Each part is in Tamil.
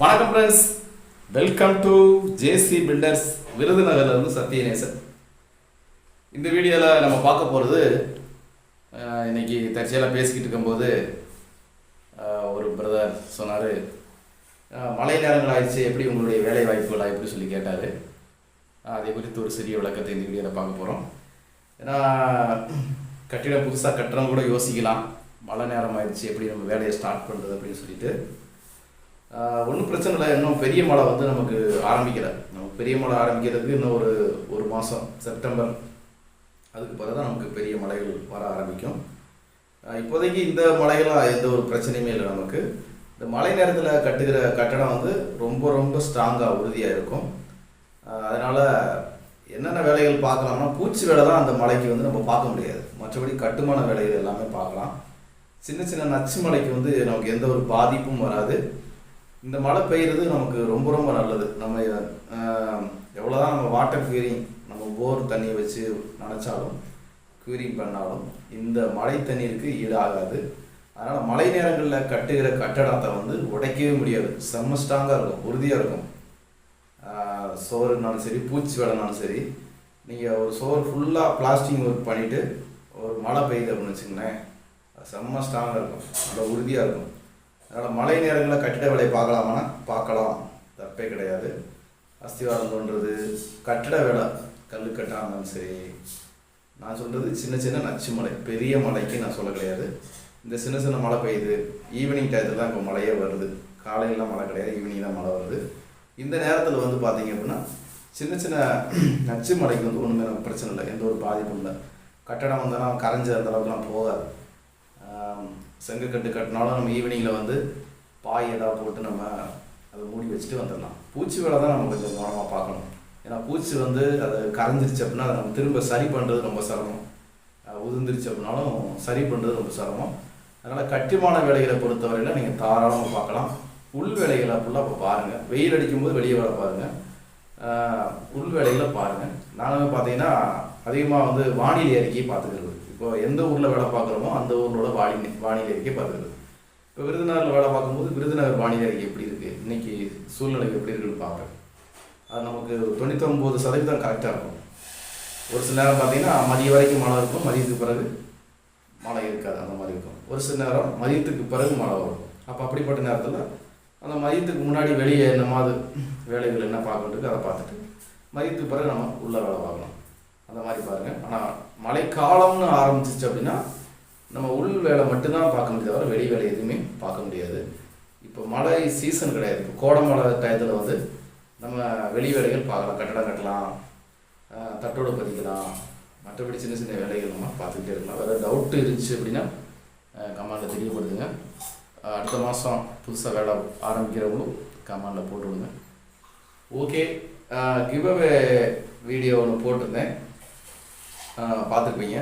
வணக்கம் friends welcome to JC builders விருதுநகர்லேருந்து Sathyanesan. இந்த வீடியோவில் நம்ம பார்க்க போகிறது இன்னைக்கு தற்செயலாக பேசிக்கிட்டு இருக்கும்போது ஒரு பிரதர் சொன்னார் மழை நேரங்கள் ஆயிடுச்சு எப்படி உங்களுடைய வேலை வாய்ப்புகளா எப்படி சொல்லி கேட்டார். அதை குறித்து ஒரு சிறிய விளக்கத்தை இந்த வீடியோவில் பார்க்க போகிறோம் ஏன்னா கட்டிடம் புதுசாக கட்டுறவங்க கூட யோசிக்கலாம். மழை நேரம் ஆயிடுச்சு எப்படி நம்ம வேலையை ஸ்டார்ட் பண்ணுறது அப்படின்னு சொல்லிட்டு. ஒன்றும் பிரச்சனை இல்லை. இன்னும் பெரிய மழை வந்து நமக்கு ஆரம்பிக்கலை. நமக்கு பெரிய மழை ஆரம்பிக்கிறதுக்கு இன்னும் ஒரு ஒரு மாதம் செப்டம்பர். அதுக்கு பிறகு தான் நமக்கு பெரிய மலைகள் வர ஆரம்பிக்கும். இப்போதைக்கு இந்த மலையெல்லாம் எந்த ஒரு பிரச்சனையுமே இல்லை நமக்கு. இந்த மழை நேரத்தில் கட்டுகிற கட்டடம் வந்து ரொம்ப ரொம்ப ஸ்ட்ராங்காக உறுதியாக இருக்கும். அதனால் என்னென்ன வேலைகள் பார்க்கலாம்னா பூச்சி வேலை தான் அந்த மலைக்கு வந்து நம்ம பார்க்க முடியாது. மற்றபடி கட்டுமான வேலைகள் எல்லாமே பார்க்கலாம். சின்ன சின்ன நச்சு மலைக்கு வந்து நமக்கு எந்த ஒரு பாதிப்பும் வராது. இந்த மழை பெய்யுறது நமக்கு ரொம்ப ரொம்ப நல்லது. நம்ம எவ்வளோதான் நம்ம வாட்டர் க்யூரிங் நம்ம போர் தண்ணியை வச்சு நினச்சாலும் க்யூரிங் பண்ணாலும் இந்த மழை தண்ணீருக்கு ஈடாகாது. அதனால் மழை நேரங்களில் கட்டுகிற கட்டடத்தை வந்து உடைக்கவே முடியாது. செம்ம ஸ்ட்ராங்காக இருக்கும் உறுதியாக இருக்கும். சோறுனாலும் சரி பூச்சி வேலைனாலும் சரி நீங்கள் ஒரு சோறு ஃபுல்லாக பிளாஸ்டிக் ஒர்க் பண்ணிவிட்டு ஒரு மழை பெய்யுது அப்படின்னு வச்சுங்களேன் செம்ம ஸ்ட்ராங்காக இருக்கும். நல்லா உறுதியாக இருக்கும். அதனால் மழை நேரங்களில் கட்டிட வேலையை பார்க்கலாமான்னா பார்க்கலாம். தப்பே கிடையாது. அஸ்திவாரம் தோன்றது. கட்டிட வேலை கல் கட்டாக இருந்தாலும் சரி. நான் சொல்கிறது சின்ன சின்ன நச்சு மலை பெரிய மலைக்கு நான் சொல்ல கிடையாது. இந்த சின்ன சின்ன மழை பெய்யுது. ஈவினிங் டயத்தில் தான் இப்போ மழையே வருது. காலையிலாம் மழை கிடையாது ஈவினிங் தான் மழை வருது. இந்த நேரத்தில் வந்து பார்த்தீங்க அப்படின்னா சின்ன சின்ன நச்சு மலைக்கு வந்து ஒன்றுமே நமக்கு பிரச்சனை இல்லை. எந்த ஒரு பாதிப்பும் இல்லை. கட்டடம் வந்தோன்னா கரைஞ்ச அந்த அளவுக்குலாம் போகாது. செங்கக்கட்டு கட்டினாலும் நம்ம ஈவினிங்கில் வந்து பாய் எதாவது போட்டு நம்ம அதை மூடி வச்சுட்டு வந்துடலாம். பூச்சி வேலை தான் நம்ம கொஞ்சம் கவனமாக பார்க்கணும். ஏன்னா பூச்சி வந்து அது கரைஞ்சிருச்சு அப்படின்னா அதை நம்ம திரும்ப சரி பண்ணுறது ரொம்ப சிரமம். உதிர்ந்துருச்சு அப்படின்னாலும் சரி பண்ணுறது ரொம்ப சிரமம். அதனால் கட்டுமான வேலைகளை பொறுத்தவரையில் நீங்கள் தாராளமாக பார்க்கலாம். உள் வேலைகளை ஃபுல்லாக இப்போ பாருங்கள் வெயில் அடிக்கும்போது வெளியே வேலை பாருங்கள் உள் வேலைகளை பாருங்கள் நானுமே பார்த்தீங்கன்னா அதிகமாக வந்து வானிலை அறிக்கையை பார்த்துக்கிறது. இப்போ எந்த ஊரில் வேலை பார்க்குறோமோ அந்த ஊரோட வானிலை வானிலை அறிக்கை பார்த்துக்கிறது. இப்போ விருதுநகரில் வேலை பார்க்கும்போது விருதுநகர் வானிலை அறிக்கை எப்படி இருக்குது இன்றைக்கி சூழ்நிலை எப்படி இருக்குன்னு பார்க்குறேன். அது நமக்கு தொண்ணூத்தொம்பது சதவீதம் கரெக்டாக இருக்கும். ஒரு சில நேரம் பார்த்தீங்கன்னா மதியம் வரைக்கும் மழை இருக்கும் மதியத்துக்கு பிறகு மழை இருக்காது அந்த மாதிரி இருக்கும். ஒரு சில நேரம் மதியத்துக்கு பிறகு மழை வரும். அப்போ அப்படிப்பட்ட நேரத்தில் அந்த மதியத்துக்கு முன்னாடி வெளியே என்ன மாதிரி வேலைகள் என்ன பார்க்கறதுக்கு அதை பார்த்துட்டு மதியத்துக்கு பிறகு நம்ம உள்ள வேலை பார்க்கணும் அந்த மாதிரி பாருங்கள் ஆனால் மழைக்காலம்னு ஆரம்பிச்சிச்சு அப்படின்னா நம்ம உள் வேலை மட்டும்தான் பார்க்க முடியாது தவிர வெளி வேலை எதுவுமே பார்க்க முடியாது. இப்போ மழை சீசன் கிடையாது. இப்போ கோடை மழை டயத்தில் வந்து நம்ம வெளி வேலைகள் பார்க்கலாம். கட்டடம் கட்டலாம். தட்டோடு பதிக்கலாம். மற்றபடி சின்ன சின்ன வேலைகள் நம்ம பார்த்துக்கிட்டே இருக்கலாம். வேறு டவுட்டு இருந்துச்சு அப்படின்னா கமாண்டில் தெரியப்படுதுங்க அடுத்த மாதம் புதுசாக வேலை ஆரம்பிக்கிறவங்களும் கமாண்டில் போட்டு விடுங்க ஓகே கிவ்அவே வீடியோ ஒன்று போட்டிருந்தேன். பார்த்துருப்பீங்க.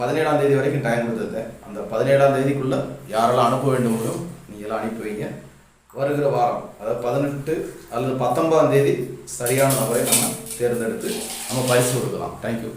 பதினேழாம் தேதி வரைக்கும் டைம் கொடுத்துருந்தேன் அந்த பதினேழாம் தேதிக்குள்ளே யாரெல்லாம் அனுப்ப வேண்டுமோ நீங்கள் எல்லாம் அனுப்பி வைங்க. வருகிற வாரம் அதாவது பதினெட்டு அல்லது பத்தொன்பதாம் தேதி சரியான நபரை நம்ம தேர்ந்தெடுத்து நம்ம பரிசு கொடுக்கலாம். தேங்க்யூ